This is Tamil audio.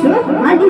आधी